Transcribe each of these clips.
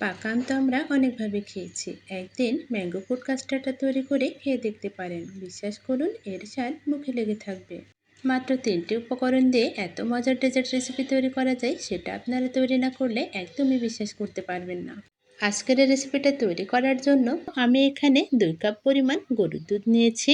পাকা আম তো আমরা অনেকভাবে খেয়েছি। একদিন ম্যাঙ্গো ফুড কাস্টার্ডটা তৈরি করে খেয়ে দেখতে পারেন। বিশ্বাস করুন, এর স্বাদ মুখে লেগে থাকবে। মাত্র তিনটি উপকরণ দিয়ে এত মজার ডেজার্ট রেসিপি তৈরি করা যায়, সেটা আপনারা তৈরি না করলে একদমই বিশ্বাস করতে পারবেন না। আজকের রেসিপিটা তৈরি করার জন্য আমি এখানে দুই কাপ পরিমাণ গরুর দুধ নিয়েছি।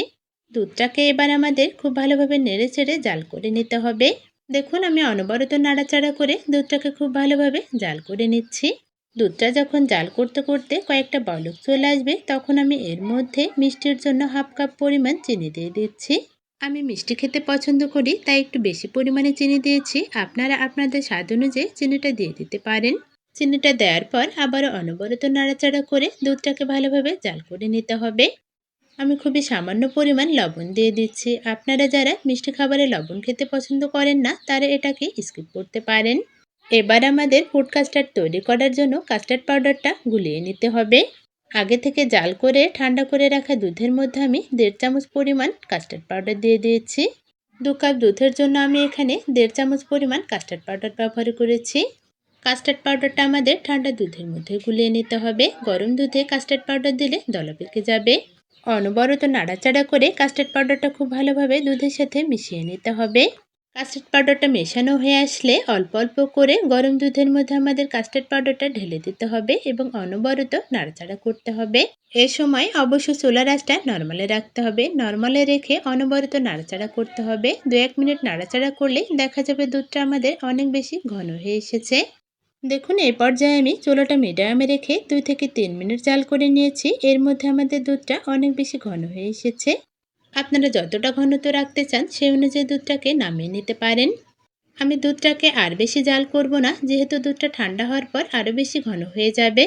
দুধটাকে এবার আমাদের খুব ভালোভাবে নেড়ে চেড়ে জাল করে নিতে হবে। দেখুন, আমি অনবরত নাড়াচাড়া করে দুধটাকে খুব ভালোভাবে জাল করে নিচ্ছি। দুধটা যখন জাল করতে করতে কয়েকটা বলক চলে আসবে, তখন আমি এর মধ্যে মিষ্টির জন্য হাফ কাপ পরিমাণ চিনি দিয়ে দিচ্ছি। আমি মিষ্টি খেতে পছন্দ করি, তাই একটু বেশি পরিমাণে চিনি দিয়েছি। আপনারা আপনাদের স্বাদ অনুযায়ী চিনিটা দিয়ে দিতে পারেন। চিনিটা দেওয়ার পর আবারও অনবরত নাড়াচাড়া করে দুধটাকে ভালোভাবে জাল করে নিতে হবে। আমি খুবই সামান্য পরিমাণ লবণ দিয়ে দিচ্ছি। আপনারা যারা মিষ্টি খাবারে লবণ খেতে পছন্দ করেন না, তারা এটাকে স্কিপ করতে পারেন। এবার আমাদের ফুড কাস্টার্ড তৈরি করার জন্য কাস্টার্ড পাউডারটা গুলিয়ে নিতে হবে। আগে থেকে জাল করে, ঠান্ডা করে রাখা দুধের মধ্যে আমি দেড় চামচ পরিমাণ কাস্টার্ড পাউডার দিয়ে দিয়েছি। দু কাপ দুধের জন্য আমি এখানে দেড় চামচ পরিমাণ কাস্টার্ড পাউডার ব্যবহার করেছি। কাস্টার্ড পাউডারটা আমাদের ঠান্ডা দুধের মধ্যে গুলিয়ে নিতে হবে। গরম দুধে কাস্টার্ড পাউডার দিলে দলা পেকে যাবে। অনবরত নাড়াচাড়া করে কাস্টার্ড পাউডারটা খুব ভালোভাবে দুধের সাথে মিশিয়ে নিতে হবে। কাস্টার্ড পাউডারটা মেশানো হয়ে আসলে অল্প অল্প করে গরম দুধের মধ্যে আমাদের কাস্টার্ড পাউডারটা ঢেলে দিতে হবে এবং অনবরত নাড়াচাড়া করতে হবে। এ সময় অবশ্য সোলার আঁচটা নর্মালে রাখতে হবে। নর্মালে রেখে অনবরত নাড়াচাড়া করতে হবে। দু এক মিনিট নাড়াচাড়া করলে দেখা যাবে দুধটা আমাদের অনেক বেশি ঘন হয়ে এসেছে। দেখুন এই পর্যায়ে আমি চুলোটা মিডিয়ামে রেখে দুই থেকে তিন মিনিট জাল করে নিয়েছি। এর মধ্যে আমাদের দুধটা অনেক বেশি ঘন হয়ে এসেছে। আপনারা যতটা ঘনত্ব রাখতে চান সেই অনুযায়ী দুধটাকে নামিয়ে নিতে পারেন। আমি দুধটাকে আর বেশি জাল করব না, যেহেতু দুধটা ঠান্ডা হওয়ার পর আরও বেশি ঘন হয়ে যাবে।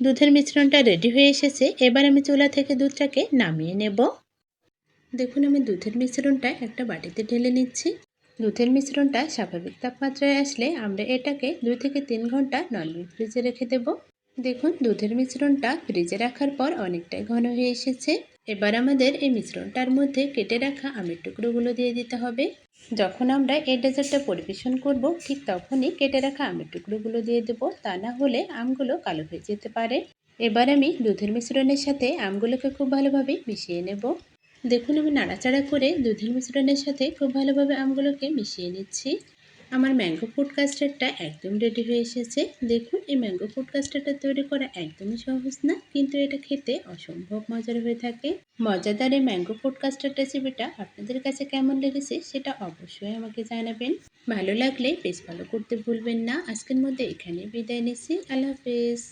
দুধের মিশ্রণটা রেডি হয়ে এসেছে, এবার আমি চুলা থেকে দুধটাকে নামিয়ে নেব। দেখুন, আমি দুধের মিশ্রণটা একটা বাটিতে ঢেলে নিচ্ছি। দুধের মিশ্রণটা স্বাভাবিক তাপমাত্রায় আসলে আমরা এটাকে দুই থেকে তিন ঘণ্টা নর্মাল ফ্রিজে রেখে দেব। দেখুন, দুধের মিশ্রণটা ফ্রিজে রাখার পর অনেকটাই ঘন হয়ে এসেছে। এবার আমাদের এই মিশ্রণটার মধ্যে কেটে রাখা আমের টুকরোগুলো দিয়ে দিতে হবে। যখন আমরা এই ডেজার্টটা পরিবেশন করব, ঠিক তখনই কেটে রাখা আমের টুকরোগুলো দিয়ে দেব, তা না হলে আমগুলো কালো হয়ে যেতে পারে। এবার আমি দুধের মিশ্রণের সাথে আমগুলোকে খুব ভালোভাবে মিশিয়ে নেব। দেখুন আমি নাড়াচাড়া করে দুধের মিশ্রণের সাথে খুব ভালোভাবে আমগুলোকে মিশিয়ে নিচ্ছি। আমার ম্যাঙ্গো ফুড কাস্টার্ডটা একদম রেডি হয়ে এসেছে। দেখুন, এই ম্যাঙ্গো ফুড কাস্টার্ডটা তৈরি করা একদমই সহজ না, কিন্তু এটা খেতে অসম্ভব মজার হয়ে থাকে। মজাদার এই ম্যাঙ্গো ফুড কাস্টার্ড রেসিপিটা আপনাদের কাছে কেমন লেগেছে সেটা অবশ্যই আমাকে জানাবেন। ভালো লাগলে বেশ ভালো করতে ভুলবেন না। আজকের মধ্যে এখানে বিদায় নিচ্ছি। আল্লাহ হাফেজ।